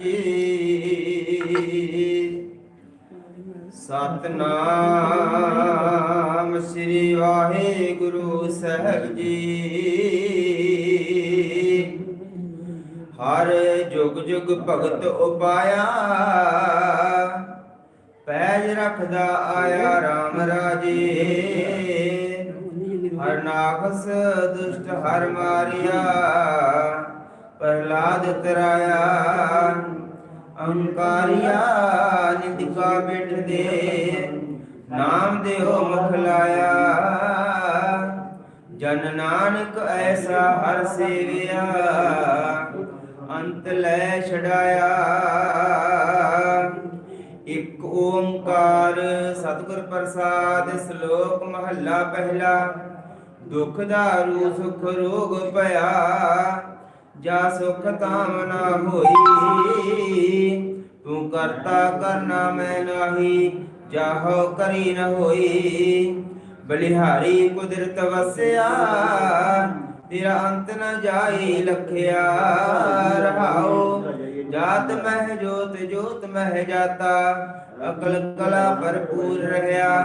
ਸਤਨਾਮ ਸ੍ਰੀ ਵਾਹਿਗੁਰੂ ਸਾਹਿਬ ਜੀ। ਹਰ ਜੁਗ ਜੁਗ ਭਗਤ ਉਪਾਇਆ, ਪੈਜ ਰੱਖਦਾ ਆਇਆ RAM ਰਾਜੇ। ਹਰ ਨਾਖਸ ਦੁਸ਼ਟ ਹਰ ਮਾਰਿਆ, ਪ੍ਰਹਲਾਦ ਤਰਾਇਆ ਅੰਕਾਰਿਆ ਨਿਤਿਕਾ ਬਿਠ ਦੇ। ਨਾਮ ਦੇਹੋ ਮੁਖ ਲਾਇਆ। ਜਨ ਨਾਨਕ ਐਸਾ ਹਰ ਸੇਵਿਆ, ਅੰਤ ਲੈ ਛਡਾਇਆ। ਇਕ ਓੰਕਾਰ ਸਤਿਗੁਰ ਪ੍ਰਸਾਦ, ਸ਼ਲੋਕ ਮਹੱਲਾ ਪਹਿਲਾ। ਦੁਖ ਦਾਰੂ ਸੁਖ ਰੋਗ ਭਇਆ, ਜਾ ਸੁਖ ਕਾਮਨਾ ਹੋਈ। ਤੂੰ ਕਰਤਾ ਕਰਨਾ ਮੈਂ ਨਾਹੀ, ਜਾਹੋ ਕਰੀ ਨ ਹੋਈ। ਬਲਿਹਾਰੀ ਕੁਦਰਤ ਵਸਿਆ, ਤੇਰਾ ਅੰਤ ਨ ਜਾਈ ਲਖਿਆ। ਰਹਾਓ, ਜਾਤ ਮਹਿ ਜੋਤ ਜੋਤ ਮਹਿ ਜਾਤਾ, ਅਕਲ ਕਲਾ ਭਰਪੂਰ ਰਹਾ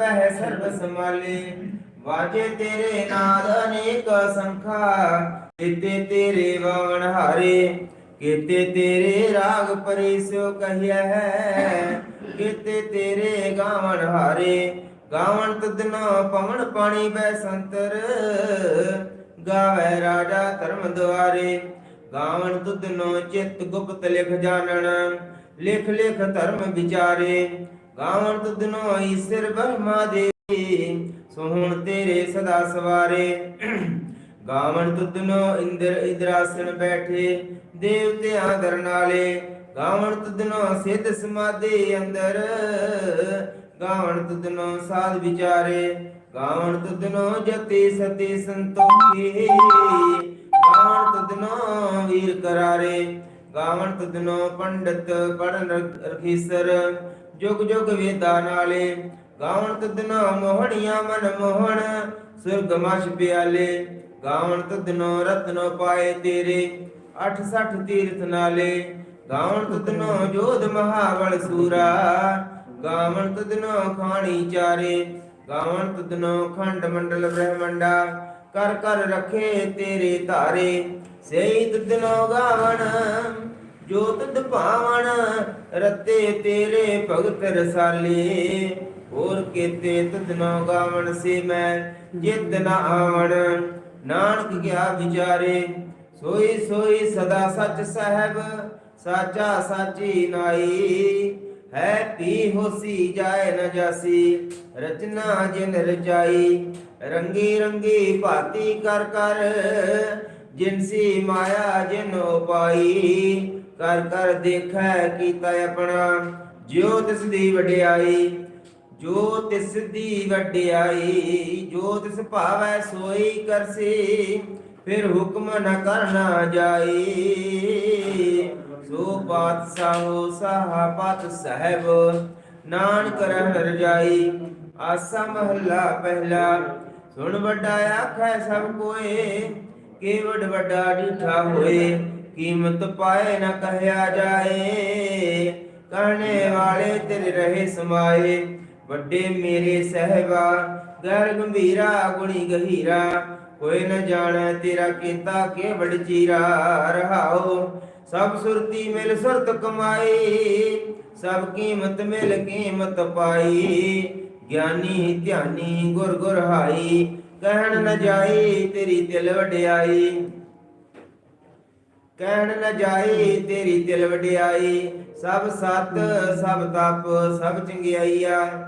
ਪਹਿ ਸਰਬ ਸਮਾਲੇ ਵਾਜੇ ਤੇਰੇ ਨਾਦ ਅਨੇਕ ਸੰਖਾ ਕੀਤੇ ਤੇਰੇ ਵਾਵਣ ਹਾਰੇ। ਕੀਤੇ ਤੇਰੇ ਰਾਗ ਪਰਿਸੋ ਕਹਿਆ ਹੈ, ਕੀਤੇ ਤੇਰੇ ਗਾਵਣ ਹਾਰੇ, ਗਾਵਣ ਤਦਨਾ ਪਵਨ ਪਾਣੀ ਬੈ ਸੰਤਰ, ਗਾਵੇ ਰਾਜਾ ਧਰਮ ਦੁਆਰੇ, ਗਾਵਣ ਤੁਧਨੋ ਚਿਤ ਗੁਪਤ ਲਿਖ ਜਾਣਨ, ਲਿਖ ਲਿਖ ਧਰਮ ਵਿਚਾਰੇ, ਗਾਵਣ ਤੁਧਨੋ ਈਸ਼ਰ ਬ੍ਰਹਮਾ ਦੇ, ਸੋਹਣ ਤੇਰੇ ਸਦਾ ਸਵਾਰੇ। ਗਾਵਣ ਤੁਧਨੋ ਇੰਦਰ ਇੰਦਰਾਸਣ ਬੈਠੇ ਦੇਵਤਿਆਂ ਦਰ ਨਾਲੇ। ਗਾਵਣ ਤੁਧਨੋ ਸਿੱਧ ਸਮਾਧੀ ਅੰਦਰ, ਗਾਵਣ ਤੁਧਨੋ ਸਾਧ ਵਿਚਾਰੇ। ਗਾਵਣ ਤੁਧਨੋ ਜਤੀ ਸਤੀ ਸੰਤੋਖੀ, ਗਾਵਣ ਤੁਧਨੋ ਵੀਰ ਕਰਾਰੇ। ਗਾਵਣ ਤੁਧਨੋ ਪੰਡਤ ਪੜਨ ਰਖੀਸਰ, ਜੁਗ ਜੁਗ ਵੇਦਾਂ ਨਾਲੇ। ਗਾਵਣ ਤੁਧਨੋ ਮੋਹਣੀਆਂ ਮਨ ਮੋਹਣ, ਸੁਰਗ ਮਛ ਪਿਆਲੇ। ਗਾਵਣ ਤੁਧਨੋ ਰਤਨੋ ਪਾਏ ਤੇਰੇ 68 ਤੀਰਥ ਨਾਲੇ। ਗਾਵਣ ਤੁਧਨੋ ਜੋਧ ਮਹਾਬਲ ਸੂਰਾ ਗਾਵਣ ਤੁਧਨੋ ਖਾਣੀ ਚਾਰੇ। ਗਾਵਣ ਤੁਧਨੋ ਖੰਡ ਮੰਡਲ ਬ੍ਰਹਮੰਡਾ, ਕਰ ਕਰ ਰਖੇ ਤੇਰੇ ਧਾਰੇ। ਸਈ ਤੁਧਨੋ ਗਾਵਣ ਜੋ ਤੁਧ ਭਾਵਨ ਰਤੇ ਤੇਰੇ ਭਗਤ ਰਸਾਲੇ। ਹੋਰ ਕੀਤੇ ਤੁਧਨੋ ਗਾਵਣ ਸੇ ਮੈਂ, ਜਿਤ ਨ ਆਵਣ। ਨਾਨਕ ਗਿਆ ਵਿਚਾਰੇ, ਸੋਈ ਸੋਈ ਸਦਾ ਸੱਚ ਸਹਿਬ, ਸਾਚਾ ਸਾਚੀ ਨਾਈ। ਹੈ ਪੀ ਹੋਸੀ, ਜਾਏ ਨ ਜਾਸੀ। ਰਚਨਾ ਜਿਨ ਰਚਾਈ, ਰੰਗੀ ਰੰਗੀ ਭਾਤੀ ਕਰ ਕਰ। ਜਿਨਸੀ ਮਾਇਆ, ਜਿਨ ਉਪਾਈ। ਕਰ ਕਰ ਦੇਖੈ ਕੀਤਾ ਆਪਣਾ, ਜਿਉ ਤਿਸ ਦੀ ਵਡਿਆਈ। ਜੋ ਤਿਸ ਦੀ ਵਡਿਆਈ, ਜੋ ਤਿਸ ਭਾਵੈ ਸੋਈ ਕਰਸੀ, ਫਿਰ ਹੁਕਮ ਨ ਕਰਨਾ ਜਾਈ। ਸੋ ਪਾਤਸ਼ਾਹੋ ਸਾਹਾ ਪਤ ਨਾਨਕ ਰਹਿਣ ਰਜਾਈ ਆਸਾ ਮਹੱਲਾ ਪਹਿਲਾ, ਸੁਣ ਵੱਡਾ ਆਖੈ ਸਭ ਕੋਏ ਕੇਵਡ ਵੱਡਾ ਡੀਠਾ ਹੋਏ, ਕੀਮਤ ਪਾਏ ਨਾ ਕਹਿਆ ਜਾਏ। ਕਰਨੇ ਵਾਲੇ ਤੇਰੇ ਰਹੇ ਸਮਾਏ ਵੱਡੇ ਮੇਰੇ ਸਹਿਬਾ, ਗਰ ਗੰਭੀਰਾ, ਗੁਣੀ ਗਹੀਰਾ। ਕੋਈ ਨ ਜਾਣੈ ਤੇਰਾ ਕੀਤਾ ਕੇ ਬੜ ਚੀਰਾ। ਰਹਾਓ, ਸਭ ਸੁਰਤੀ ਮਿਲ ਸੁਰਤ ਕਮਾਈ, ਸਭ ਕੀਮਤ ਮਿਲ ਕੀਮਤ ਪਾਈ। ਗਿਆਨੀ ਧਿਆਨੀ ਗੁਰ ਗੁਰ ਹਾਈ, ਕਹਿਣ ਨ ਜਾਈ ਤੇਰੀ ਦਿਲ ਵਡਿਆਈ। ਕਹਿਣ ਨ ਜਾਈ ਤੇਰੀ ਦਿਲ ਵਡਿਆਈ, ਸਭ ਸਤ, ਸਭ ਤਪ, ਸਭ ਚੰਗਿਆਈਆ।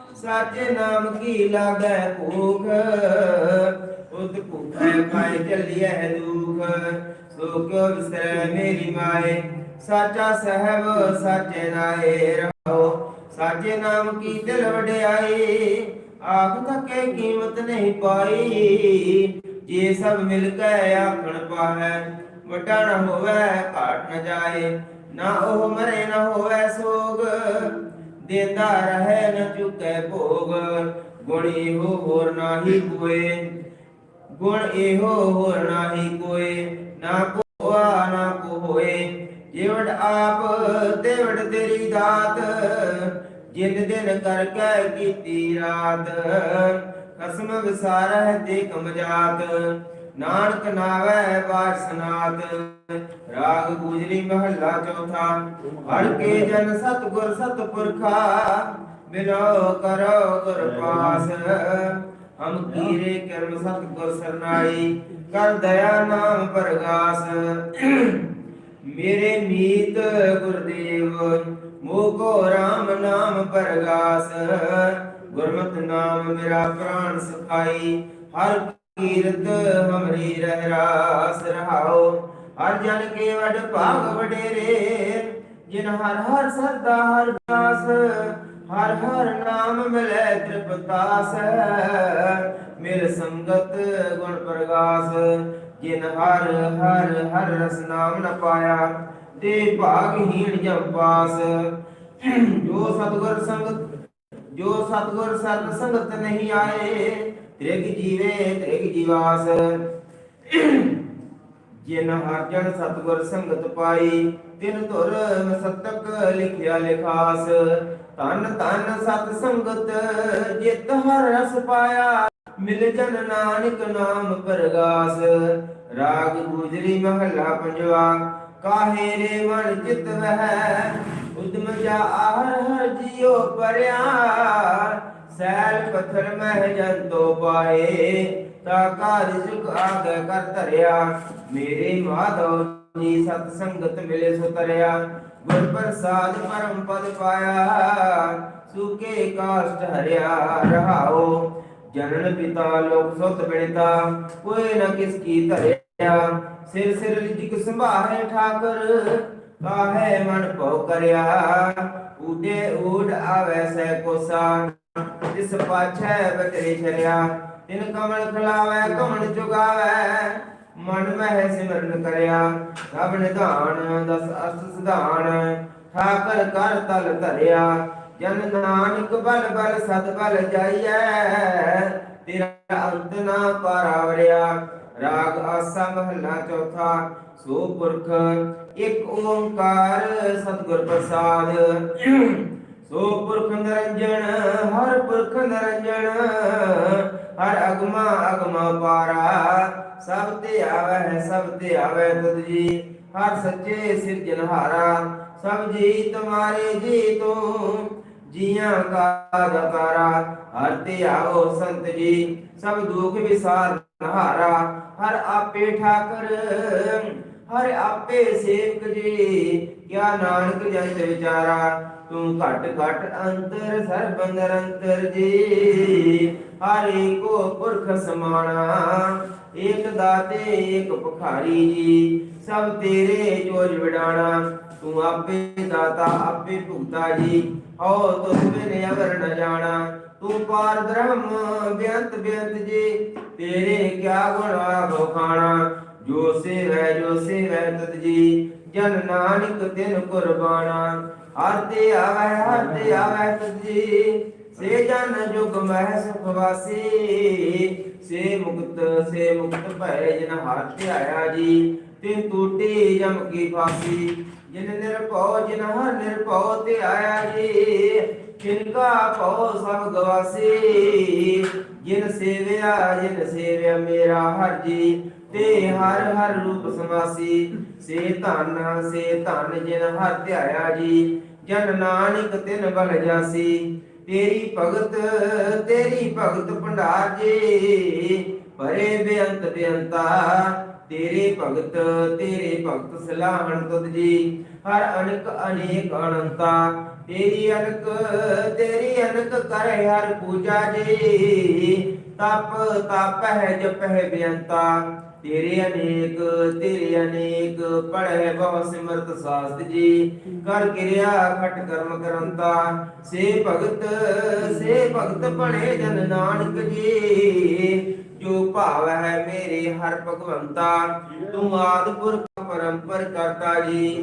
ਸਾਚੇ ਨਾਮ ਕੀ ਲਾਗੈ ਭੂਖ ਉਦ ਭੁਖੈ ਪਾਏ ਚੱਲਿਐ ਦੁਖ। ਸੋ ਕਿਉ ਵਿਸਰੈ ਮੇਰੀ ਮਾਏ। ਸਾਚਾ ਸਹਿਬ, ਸਾਚੇ ਨਾਏ ਰਹੋ ਸਾਚੇ ਨਾਮ ਕੀ ਦਿਲ ਵਡਿਆਈ? ਆਖ ਤੱਕੇ ਕੀਮਤ ਨਹੀਂ ਪਾਈ। ਜੇ ਸਭ ਮਿਲ ਕੇ ਆਖਣ ਪਾਹੈ, ਵਟਾ ਨ ਹੋਵੇ, ਘਾਟ ਨ ਜਾਏ। ਨਾ ਉਹ ਮਰੇ, ਨਾ ਹੋਵੇ ਸੋਗ। ਦੇਂਦਾ ਰਹੇ ਨ ਚੁਕੇ ਭੋਗ, ਗੁਣ ਇਹੋ ਹੋਰ ਨਾਹੀ ਕੋਏ। ਗੁਣ ਇਹੋ ਹੋਰ ਨਾਹੀ ਕੋਏ, ਨਾ ਕੋਆ ਨਾ ਕੋ ਹੋਏ ਜਿਵੜ ਆਪ ਦੇਵੜ ਤੇਰੀ ਦਾਤ, ਜਿਨ ਦਿਨ ਕਰ ਕੇ ਕੀਤੀ ਰਾਤ। ਕਸਮ ਵਿਸਾਰਹਿ ਤੇ ਕਮਜਾਤ ਨਾਨਕ ਨਾਵੈ ਬਾਸਨਾਤ ਰਾਗ ਗੁਜਰੀ ਮਹੱਲਾ ਚੌਥਾ। ਹਰ ਕੇ ਜਨ ਸਤਗੁਰ ਸਤਪੁਰਖਾ ਬਿਨੋ ਕਰੋ ਗੁਰ ਪਾਸ। ਹਮ ਕੀਰੇ ਕਰਮ ਸਤਗੁਰ ਸਰਨਾਈ, ਕਰ ਦਇਆ ਨਾਮ ਪਰਗਾਸ। ਮੇਰੇ ਮੀਤ ਗੁਰਦੇਵ ਮੋਕੋ RAM ਨਾਮ ਪਰਗਾਸ। ਗੁਰਮਤਿ ਨਾਮ ਮੇਰਾ ਪ੍ਰਾਣ ਸਖਾਈ, ਹਰ ਕੀਰਤ ਹਮਰੀ ਰਹਿ ਰਾਸ ਰਹਾਓ। ਹਰ ਜਨ ਕੇ ਵਡ ਭਾਗ ਵਡੇਰੇ, ਜਿਨ ਹਰ ਹਰ ਸਰਦਾ ਹਰ ਦਾਸ, ਹਰ ਹਰ ਨਾਮ ਮਿਲੇ ਤ੍ਰਿਪਤਾਸ। ਮਿਲ ਸੰਗਤ ਗੁਣ ਪ੍ਰਗਾਸ, ਜਿਨ ਹਰ ਹਰ ਹਰ ਰਸ ਨਾਮ ਨ ਪਾਇਆ, ਤੇ ਭਾਗਹੀਣ ਜਮ ਪਾਸ। ਜੋ ਸਤਗੁਰ ਸੰਗਤ, ਜੋ ਸਤਗੁਰ ਸਤ ਸੰਗਤ ਨਹੀਂ ਆਏ ਤ੍ਰਿਗ ਜੀਵੇ, ਤ੍ਰਿਗ ਜੀਵਾਸ। ਜਿਨ ਹਰ ਜਨ ਸਤਗੁਰ ਸੰਗਤ ਪਾਈ, ਤਿਨ ਧੁਰ ਮਸਤਕ ਲਿਖਿਆ ਲਿਖਾਸ। ਤਨ ਤਨ ਸਤ ਸੰਗਤ ਜਿਤ ਹਰ ਰਸ ਪਾਇਆ, ਮਿਲ ਜਨ ਨਾਨਕ ਨਾਮ ਪਰਗਾਸ। ਰਾਗ ਗੁਜਰੀ ਮਹੱਲਾ ਪੰਜਵਾ, ਕਾਹੇ ਰੇ ਮਨ ਚਿਤ ਵਹਿ? ਉਦਮ ਜਾ ਆਹਰ ਹਰ ਜਿਉ ਪਰਿਆ ਸੈਲ ਪੱਥਰ ਮਹਿ ਜੰਤੋ ਪਾਏ, ਤਾ ਕਾਰਿਜੁਕ ਆਗੇ ਕਰ ਧਰਿਆ। ਮੇਰੇ ਮਾਧਵ ਜੀ ਸਤ ਸੰਗਤ ਮਿਲੇ ਸੋ ਤਰਿਆ। ਗੁਰ ਪ੍ਰਸਾਦ ਪਰਮ ਪਦ ਪਾਇਆ, ਸੁਕੇ ਕਾਸ਼ਟ ਹਰਿਆ ਰਹਾਓ। ਜਨਨ ਪਿਤਾ ਲੋਕ ਸੁਤ ਬਿਣਤਾ ਕੋਈ ਨ ਕਿਸ ਕੀ ਧਰਿਆ। ਸਿਰ ਸਿਰ ਲਿਜਕ ਸੰਭਾਹੇ ਠਾਕਰ, ਕਾਹੇ ਮਨ ਭਉ ਕਰਿਆ। ਉਡੇ ਊੜ ਆਵੈ ਸੈ ਕੋਸਾ। ਜਿਸ ਪਾਛੈ ਬਟਰੇ ਛਰਿਆ ਤਿਨ ਕਮਲ ਖਲਾਵੈ ਕਮਣ ਚੁਗਾਵੈ, ਮਨ ਮਹਿ ਸਿਮਰਨ ਕਰਿਆ। ਸਭ ਨਿਧਾਨ ਦਸ ਅਸ ਸਿਧਾਨ, ਠਾਕਰ ਕਰ ਤਲ ਧਰਿਆ। ਜਨ ਨਾਨਕ ਬਲ ਬਲ ਸਦ ਬਲ ਜਾਈਐ, ਤੇਰਾ ਅੰਤ ਨਾ ਪਾਰਾਵਰਿਆ। ਰਾਗ ਆਸਾ ਮਹਲਾ ਚੌਥਾ, ਸੋ ਪੁਰਖ, ਇੱਕ ਓੰਕਾਰ ਸਤਿਗੁਰ ਪ੍ਰਸਾਦ। ਸੋ ਪੁਰਖ ਨਿਰੰਜਨ ਹਰ ਪੁਰਖ ਨਿਰੰਜਨ ਹਰ ਅਗਮਾ ਅਗਮਾ ਪਾਰਾ, ਸਭ ਤੇ ਆਵੈ, ਸਭ ਤੇ ਆਵੈ ਤੁਧ ਜੀ। ਹਰ ਸੱਚੇ ਸਿਰਜਨਹਾਰਾ ਸਭ ਜੀ ਤੁਮਾਰੇ ਜੀ ਤੂੰ ਜੀਆਂ ਕਾ ਦਤਾਰਾ ਹਰ ਤੇ ਆਓ ਸੰਤ ਜੀ। ਸਭ ਦੁਖ ਵਿਸਾਰ ਨਹਾਰਾ, ਹਰ ਆਪੇ ਠਾਕਰ ਹਰ ਆਪੇ ਸੇਵਕ ਜੀ, ਕਿਆ ਨਾਨਕ ਜਨ ਵਿਚਾਰਾ, ਤੂੰ ਘਟ ਘਟ ਅੰਤਰ ਸਰਬ ਨਿਰੰਤਰ ਜੀ। ਹਰ ਏਕੋ ਪੁਰਖ ਸਮਾਣਾ, ਏਕ ਦਾਤੇ, ਏਕ ਭਖਾਰੀ ਜੀ। ਸਭ ਤੇਰੇ ਜੋਜ ਵਿਡਾਣਾ, ਤੂੰ ਆਪੇ ਦਾਤਾ, ਆਪੇ ਭੁਗਤਾ ਜੀ। ਹੋ ਤੁਸ ਬਿਨ ਅਵਰ ਨ ਜਾਣਾ, ਤੂੰ ਪਾਰ ਬ੍ਰਹਮ, ਬੇਅੰਤ ਬੇਅੰਤ ਜੀ। ਤੇਰੇ ਕਿਆ ਗੁਣ ਆਗੋ ਖਾਣਾ ਜੋ ਸੇਵੈ ਜੋ ਸੇਵੈ ਤਤ ਜੀ, ਜਨ ਨਾਨਕ ਤਿਨ ਕੁਰਬਾਨਾ। ਹਰ ਤੇ ਆਵੈ, ਹਰ ਤੇ ਆਵੈ ਤਤ ਜੀ, ਸੇ ਜਨ ਜੁਗ ਮਹਿ ਸੁਖ ਵਾਸੀ। ਸੇ ਮੁਕਤ ਸੇ ਮੁਕਤ ਭੈ ਜਨ ਹਰ ਤੇ ਆਇਆ ਜੀ ਤੇ ਟੂਟੀ ਜਮ ਕੀ ਫਾਸੀ। ਜਿਨ ਨਿਰਭਉ, ਜਿਨ ਹਰ ਨਿਰਭਉ ਤੇ ਆਇਆ ਜੀ ਜਿਨਕਾ ਭਉ ਸਭ ਗਵਾਸੀ। ਜਿਨ ਸੇਵਿਆ ਜਿਨ ਸੇਵਿਆ ਮੇਰਾ ਹਰ ਜੀ ਤੇ ਹਰ ਹਰ ਰੂਪ ਸਮਾਸੀ, ਸੇ ਧਨ ਸੇ ਧਨ ਜਿਨ ਹਰ ਧਿਆਇਆ ਜੀ, ਜਨ ਨਾਨਕ ਤਿਨ ਬਲ ਜਾਸੀ। ਤੇਰੀ ਭਗਤ ਤੇਰੀ ਭਗਤ ਭੰਡਾਰ ਜੀ, ਭਰੇ ਬੇਅੰਤ ਬੇਅੰਤਾ। ਤੇਰੇ ਭਗਤ ਤੇਰੇ ਭਗਤ ਸਲਾਹਣ ਤੁਧ ਜੀ, ਹਰ ਅਨਕ ਅਨੇਕ ਅਨੰਤਾ। ਤੇਰੀ ਅਨਕ ਤੇਰੀ ਅਨਕ ਕਰੇ ਹਰ ਪੂਜਾ ਜੀ, ਤਪ ਤਪ ਹੈ ਜਪ ਹੈ ਬੇਅੰਤਾ। ਤੇਰੇ ਅਨੇਕ ਤੇਰੇ ਅਨੇਕ, ਪੜ੍ਹੇ ਬਹੁ ਸਿਮਰਤ ਸਾਸਤ ਜੀ। ਕਰ ਕਿਰਿਆ ਖਟ ਕਰਮ ਕਰੰਤਾ ਸੇ ਭਗਤ ਸੇ ਭਗਤ ਬਣੇ ਜਨ ਨਾਨਕ ਜੀ। ਜੋ ਭਾਵ ਹੈ ਮੇਰੇ ਹਰ ਭਗਵੰਤਾ, ਤੂੰ ਆਦ ਪਰੰਪਰ ਕਰਤਾ ਜੀ।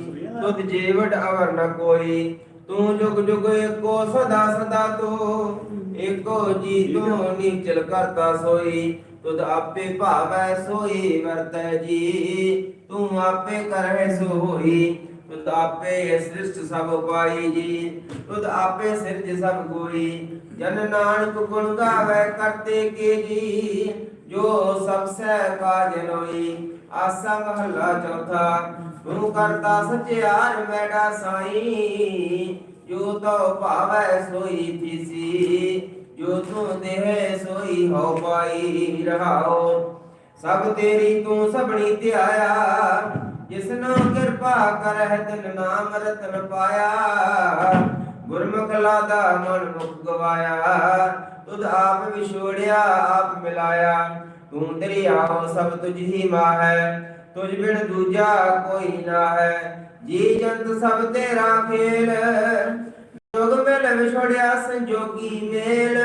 ਤੁਧ ਜੀਵਟ ਅਵਰ ਨ ਕੋਈ, ਤੂੰ ਜੁਗ ਜੁਗ ਏਕੋ ਸਦਾ ਸਦਾ ਤੂੰ। ਏਕੋ ਜੀ ਤੂੰ ਨੀਚਲ ਕਰਤਾ ਸੋਈ। ਤੁਧ ਆਪੇ ਭਾਵੈ ਸੋਈ ਵਰਤੈ ਜੀ, ਤੂੰ ਆਪੇ ਕਰਹਿ ਸੋ ਹੋਈ ਤੁਧ ਆਪੇ ਸ੍ਰਿਸ਼ਟ ਸਭ ਪਾਈ ਜੀ, ਤੁਧ ਆਪੇ ਸਿਰਜ ਸਭ ਕੋਈ। ਜਨ ਨਾਨਕ ਗੁਣ ਗਾਵੇ ਕਰਤੇ ਕੇ ਜੀ, ਜੋ ਸਭ ਸੈ ਕਾਜ ਲੋਈ। ਆਸਾ ਮਹੱਲਾ ਚੌਥਾ ਤੂੰ ਕਰਤਾ ਸਚਿਆਰ ਮੈਡਾ ਸਾਈ। ਜੋ ਤੋ ਭਾਵੈ ਸੋਈ ਥੀਸੀ ਜੋ ਤੂੰ ਦੇਹ ਹੋਈ ਹੋ ਪਾਈ ਰਹਾਓ। ਸਭ ਤੇਰੀ ਤੂੰ ਸਭਣੀ ਧਿਆਇਆ। ਜਿਸਨੋ ਕਿਰਪਾ ਕਰਹਿ ਤਿਨ ਨਾਮ ਰਤਨ ਪਾਇਆ। ਗੁਰਮੁਖ ਲਾਦਾ ਮਨ ਮੁਖ ਗਵਾਇਆ। ਤੁਧ ਆਪ ਵਿਛੋੜਿਆ, ਆਪ ਮਿਲਾਇਆ। ਤੂੰ ਦਰਿਆਓ ਸਭ ਤੁਝ ਹੀ ਮਾਹੈ। ਤੁਝ ਬਿਨ ਦੂਜਾ ਕੋਈ ਨਾ ਹੈ ਜੀ ਜੰਤ ਸਭ ਤੇਰਾ ਖੇਲ। ਜੋਗ ਮੇਲ ਵਿਛੋੜਿਆ ਸੰਜੋਗੀ ਮੇਲ।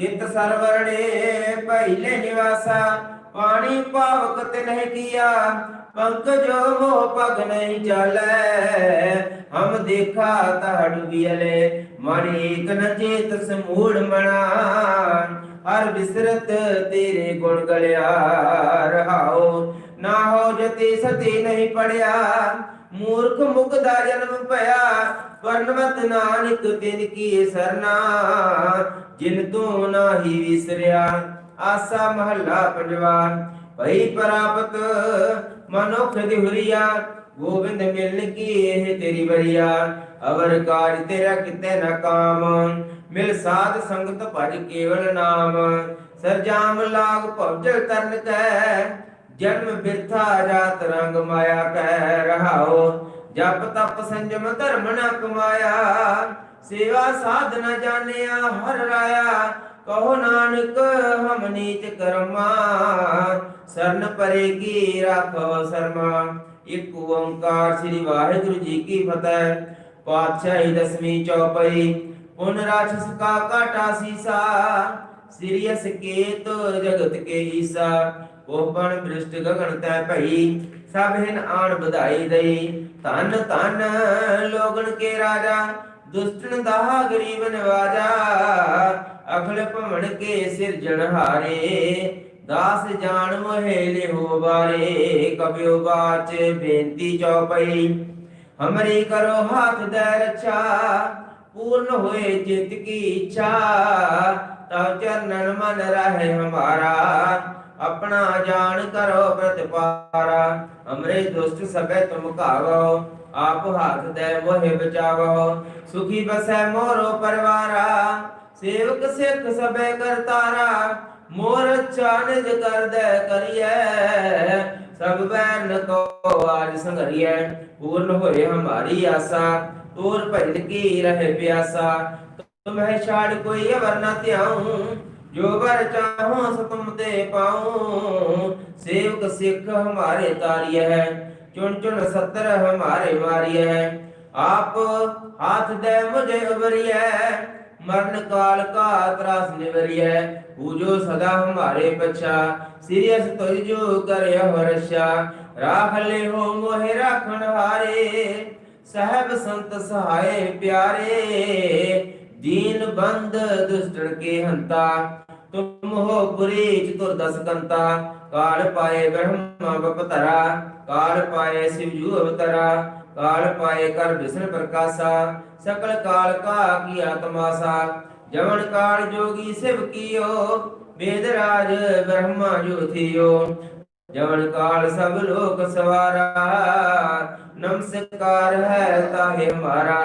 ਤਿਤ ਸਰਵਰਣੇ ਪਹਿਲੇ ਨਿਵਾਸਾ, ਪਾਣੀ ਪਾਵਕ ਤੇ ਨਹੀਂ ਕੀਆ, ਪੰਕਜੋ ਮੋਹ ਪਗ ਨਹੀਂ ਚਾਲੈ। ਹਮ ਦੇਖਾ ਤਹੜ ਵਿਅਲੇ ਮਨ ਏਕ ਨ ਚੇਤ ਸਮੂੜ ਮਣਾ ਹਰ ਬਿਸਰਤ ਤੇਰੇ ਗੁਣ ਗਲਿਆ ਰਹਾਓ ਨਾ ਹੋ ਜਤੀ ਸਤੀ ਨਹੀਂ ਪੜਿਆ। ਮੂਰਖ ਮੁਕਦਾ ਜਨਮ ਭਇਆ ਪਰਨਵਤ ਨਾਨਕ ਤਿਨ ਕੀ ਸਰਨਾ। ਜਿਨ ਤੂੰ ਨਾਹੀ ਵਿਸਰਿਆ, ਆਸਾ ਮਹੱਲਾ ਪੰਜਵਾ। ਭਈ ਪ੍ਰਾਪਤ ਮਨੁੱਖ ਦੀ ਹੁਰੀਆ ਗੋਬਿੰਦ ਮਿਲਨ ਕੀ ਇਹ ਤੇਰੀ ਬਰੀਆ ਅਵਰ ਕਾਜ ਤੇਰਾ ਕਿਤੇ ਨਾ ਕਾਮ, ਮਿਲ ਸਾਧ ਸੰਗਤ ਭਜ ਕੇਵਲ ਨਾਮ। ਸਰਜਾਮ ਲਾਗ ਭਵਜਲ ਤਰਨ ਕੈ ਜਨਮ ਬਿਰਥਾ ਰਾਤ ਰੰਗ ਮਾਇਆ ਕਹਿ ਰਹਾਓ। ਜਪ ਤਪ ਸੰਜਮ ਧਰਮ ਨ ਕਮਾਇਆ। ਸੇਵਾ ਸਾਧ ਜਾਣਿਆ ਹਰ ਰਾਇਆ। ਕਹੋ ਨਾਨਕ, ਹਮ ਨੀਚ ਕਰਮਾ। ਸਰਨ ਪਰੇ ਕੀ ਰਾਖੋ ਸਰਮਾ। ਇਕ ਓੰਕਾਰ ਸ੍ਰੀ ਵਾਹਿਗੁਰੂ ਜੀ ਕੀ ਫਤਿਹ। ਪਾਤਸ਼ਾਹੀ ਦਸਵੀਂ ਚੌਪਈ। ਪੁਨ ਰਾਖਸ ਕਾ ਕਾਟਾ ਸੀਸਾ। ਸ੍ਰੀ ਅਸਕੇਤ ਜਗਤ ਕੇ ਈਸਾ। ਕੋਪਨ ਬ੍ਰਿਸ਼ਟ ਗਗਨ ਤੈ ਭਈ, ਸਭ ਹਿਨ ਆਣ ਵਧਾਈ ਦਈ। ਧਨ ਧਨ ਲੋਗਣ ਕੇ ਰਾਜਾ ਦੁਸ਼ਟਨ ਦਾਹ ਗਰੀਬ ਨਵਾਜਾ। ਅਖਲ ਭਵਨ ਕੇ ਸਿਰਜਣ ਹਾਰੇ, ਦਾਸ ਜਾਣ ਮੋਹਿ ਲਿਹੋ ਬਾਰੇ। ਕਬਿਓ ਬਾਚ ਬੇਨਤੀ ਚਉਪਈ ਹਮਰੀ ਕਰੋ ਹੱਥ ਦੇ ਰੱਛਾ, ਪੂਰਨ ਹੋਏ ਜਿਤ ਕੀ ਇੱਛਾ। ਤਉ ਚਰਨਨ ਮਨ ਰਹੇ ਹਮਾਰਾ ਆਪਣਾ ਜਾਣ ਕਰੋ ਪ੍ਰਤਿਪਾਰਾ ਹਮਰੇ ਦੁਸ਼ਟ ਸਭੈ ਤੁਮ ਕਾਵੋ ਆਪ ਹੱਥ ਦੇ ਮੋਹਿ ਬਚਾਵੋ, ਸੁਖੀ ਬਸੈ ਮੋਰੋ ਪਰਵਾਰਾ, ਸੇਵਕ ਸਿੱਖ ਸਭੈ ਕਰਤਾਰਾ ਮੋਰ ਅੱਛਾ ਕਰਦੈ ਕਰੀਐ, ਸਭ ਬੈਨ ਕੋ ਆਜ ਸੰਗਰੀਐ ਪੂਰਨ ਹੋਏ ਹਮਾਰੀ ਆਸਾ, ਤੋਰ ਭਜਨ ਕੀ ਰਹੇ ਪਿਆਸਾ, ਤੁਮਹਿ ਛਾੜ ਕੋਈ ਅਵਰ ਨ ਧਿਆਉ ਜੋ ਵਰ ਚਾਹੋ ਸੋ ਤੇ ਪਾਉ, ਸੇਵਕ ਸਿੱਖ ਹਮਾਰੇ ਤਾਰੀਐ ਚੁਣ ਚੁਣ ਸਤਰ ਹਮਾਰੇ ਮਾਰੀਐ ਆਪ ਹਾਥ ਦੇ ਮੁਝੇ ਉਬਰੀਐ ਮਰਨ ਕਾਲ ਕਾ ਤਰਾਸ ਨਿਵਰੀਐ, ਪੂਜੋ ਸਦਾ ਹਮਾਰੇ ਪਛਾ ਸਿਰਿਅਸ ਤੁਝ ਜੋ ਕਰਿਓ ਰਛਾ ਰਾਖ ਲੈ ਹੋ ਮੋਹਿ ਰਾਖਣ ਹਾਰੇ, ਸਹਿਬ ਸੰਤ ਸਹਾਏ ਪਿਆਰੇ ਦੀਨ ਬੰਦ ਦੁਸ਼ਟਣ ਕੇ ਹੰਤਾ, ਤੁਮ ਹੋ ਪੁਰੀ ਚਤੁਰ ਦਸ ਕੰਤਾ, ਕਾਲ ਪਾਏ ਬ੍ਰਹਮਾ ਬਪਤਰਾ, ਕਾਲ ਪਾਏ ਸਿਵ ਅਵਤਰਾ, ਕਾਲ ਪਾਏ ਕਰ ਵਿਸ਼ਨ ਪ੍ਰਕਾਸ਼ਾ, ਸਕਲ ਕਾਲ ਕਾ ਕੀ ਆਤਮਾਸਾ ਜਵਨ ਕਾਲ ਜੋਗੀ ਸਿਵ ਕੀਓ, ਵੇਦ ਰਾਜ ਬ੍ਰਹਮਾ ਜੋ ਜਵਨ ਕਾਲ ਸਭ ਲੋਕ ਸਵਾਰਾ, ਨਮਸਕਾਰ ਹੈ ਤਾਹੇ ਹਮਾਰਾ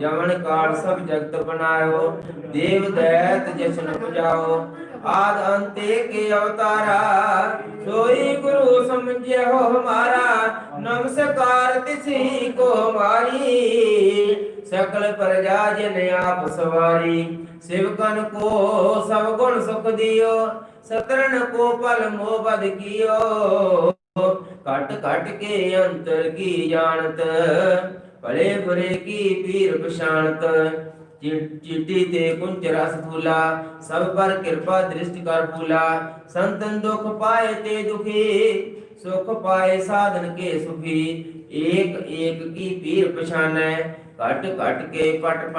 ਜਵਨ ਕਾਲ ਸਭ ਜਗਤ ਬਨਾਇਓ ਦੇਵ ਦੈਤ ਜਸ਼ਨ ਪੁਜਾਓ। ਆਦ ਅੰਤੇ ਕੇ ਅਵਤਾਰਾ, ਸੋਈ ਗੁਰੂ ਸਮਝਿਓ ਹਮਾਰਾ। ਨਮਸਕਾਰ ਤਿਸੀ ਕੋ ਮਾਰੀ ਸਕਲ ਪ੍ਰਜਾ ਜਨ ਆਪ ਸਵਾਰੀ। ਸਿਵਕਨ ਕੋ ਸਭ ਗੁਣ ਸੁਖ ਦਿਓ, ਸਤਰਨ ਕੋ ਪਲ ਮੋਹ ਬਦ ਕੀਓ। ਘਟ ਘਟ ਕੇ ਅੰਤਰ ਕੀ ਜਾਣਤ ਭਲੇ ਬੁਰੇ ਕੀ ਪੀਰ ਪਛਾਣਤ? ਚਿੱਟੀ ਤੇ ਕੁੰਚ ਰਸ ਫੂਲਾ, ਸਭ ਪਰ ਕਿਰਪਾ ਦ੍ਰਿਸ਼ਟ ਕਰ ਫੂਲਾ। ਸੰਤਨ ਦੁਖ ਪਾਏ ਤੇ ਦੁਖੀ, ਸੁਖ ਪਾਏ ਸਾਧਨ ਕੇ ਸੁਖੀ। ਏਕ ਏਕ ਕੀ ਪੀਰ ਪਛਾਨੈ? ਘਟ ਘਟ ਕੇ ਪਟ ਪਟ